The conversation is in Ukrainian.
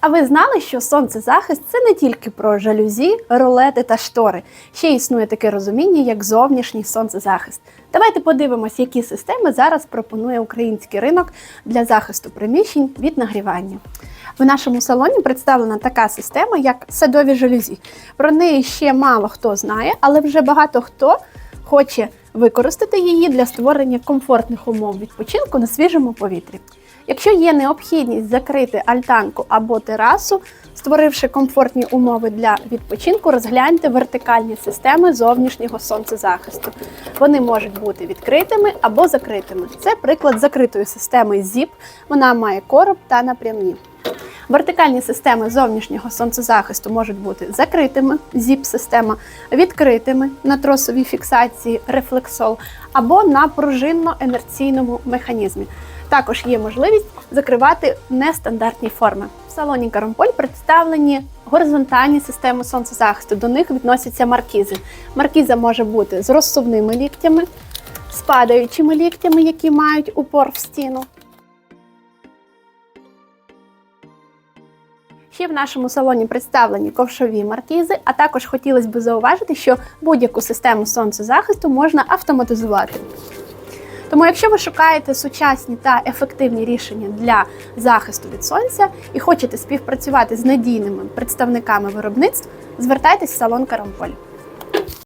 А ви знали, що сонцезахист це не тільки про жалюзі, ролети та штори. Ще існує таке розуміння, як зовнішній сонцезахист. Давайте подивимось, які системи зараз пропонує український ринок для захисту приміщень від нагрівання. В нашому салоні представлена така система, як садові жалюзі. Про неї ще мало хто знає, але вже багато хто хоче використати її для створення комфортних умов відпочинку на свіжому повітрі. Якщо є необхідність закрити альтанку або терасу, створивши комфортні умови для відпочинку, розгляньте вертикальні системи зовнішнього сонцезахисту. Вони можуть бути відкритими або закритими. Це приклад закритої системи ZIP. Вона має короб та напрямні. Вертикальні системи зовнішнього сонцезахисту можуть бути закритими, зіп-система, відкритими на тросовій фіксації рефлексол або на пружинно-інерційному механізмі. Також є можливість закривати нестандартні форми. В салоні Карамполь представлені горизонтальні системи сонцезахисту. До них відносяться маркізи. Маркіза може бути з розсувними ліктями, з падаючими ліктями, які мають упор в стіну. Ще в нашому салоні представлені ковшові маркізи, а також хотілося б зауважити, що будь-яку систему сонцезахисту можна автоматизувати. Тому, якщо ви шукаєте сучасні та ефективні рішення для захисту від сонця і хочете співпрацювати з надійними представниками виробництв, звертайтесь в салон Карамполь.